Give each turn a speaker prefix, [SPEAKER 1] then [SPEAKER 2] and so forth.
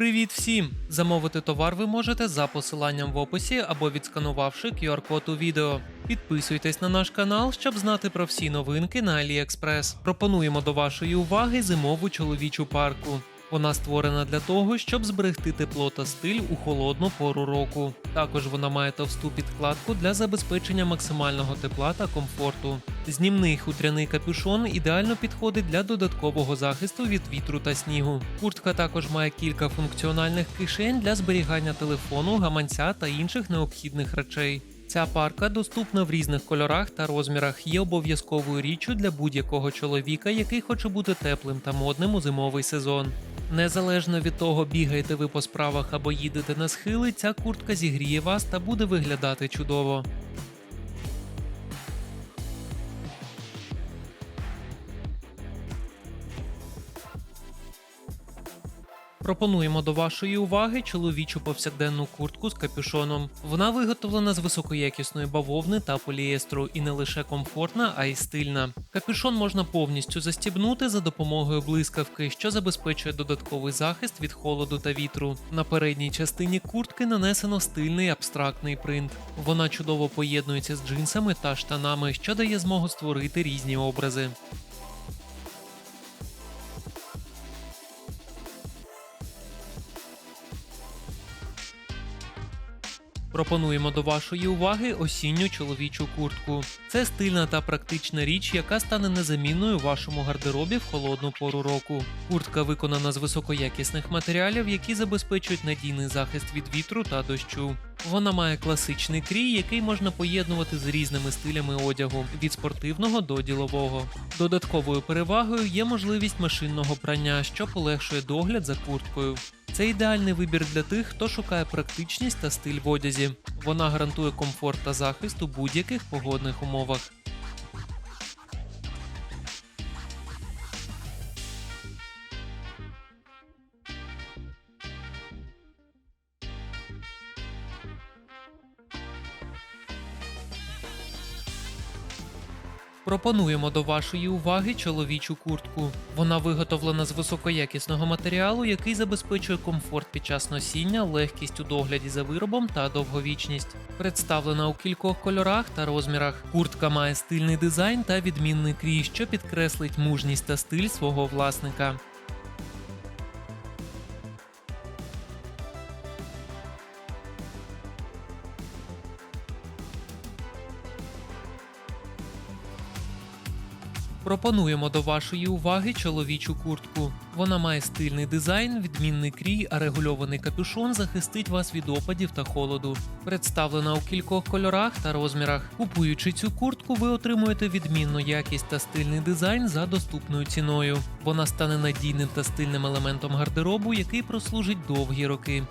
[SPEAKER 1] Привіт всім! Замовити товар ви можете за посиланням в описі або відсканувавши QR-код у відео. Підписуйтесь на наш канал, щоб знати про всі новинки на AliExpress. Пропонуємо до вашої уваги зимову чоловічу парку. Вона створена для того, щоб зберегти тепло та стиль у холодну пору року. Також вона має товсту підкладку для забезпечення максимального тепла та комфорту. Знімний хутряний капюшон ідеально підходить для додаткового захисту від вітру та снігу. Куртка також має кілька функціональних кишень для зберігання телефону, гаманця та інших необхідних речей. Ця парка доступна в різних кольорах та розмірах, є обов'язковою річчю для будь-якого чоловіка, який хоче бути теплим та модним у зимовий сезон. Незалежно від того, бігаєте ви по справах або їдете на схили, ця куртка зігріє вас та буде виглядати чудово. Пропонуємо до вашої уваги чоловічу повсякденну куртку з капюшоном. Вона виготовлена з високоякісної бавовни та поліестру і не лише комфортна, а й стильна. Капюшон можна повністю застібнути за допомогою блискавки, що забезпечує додатковий захист від холоду та вітру. На передній частині куртки нанесено стильний абстрактний принт. Вона чудово поєднується з джинсами та штанами, що дає змогу створити різні образи. Пропонуємо до вашої уваги осінню чоловічу куртку. Це стильна та практична річ, яка стане незамінною в вашому гардеробі в холодну пору року. Куртка виконана з високоякісних матеріалів, які забезпечують надійний захист від вітру та дощу. Вона має класичний крій, який можна поєднувати з різними стилями одягу від спортивного до ділового. Додатковою перевагою є можливість машинного прання, що полегшує догляд за курткою. Це ідеальний вибір для тих, хто шукає практичність та стиль в одязі. Вона гарантує комфорт та захист у будь-яких погодних умовах. Пропонуємо до вашої уваги чоловічу куртку. Вона виготовлена з високоякісного матеріалу, який забезпечує комфорт під час носіння, легкість у догляді за виробом та довговічність. Представлена у кількох кольорах та розмірах. Куртка має стильний дизайн та відмінний крій, що підкреслить мужність та стиль свого власника. Пропонуємо до вашої уваги чоловічу куртку. Вона має стильний дизайн, відмінний крій, а регульований капюшон захистить вас від опадів та холоду. Представлена у кількох кольорах та розмірах. Купуючи цю куртку, ви отримуєте відмінну якість та стильний дизайн за доступною ціною. Вона стане надійним та стильним елементом гардеробу, який прослужить довгі роки.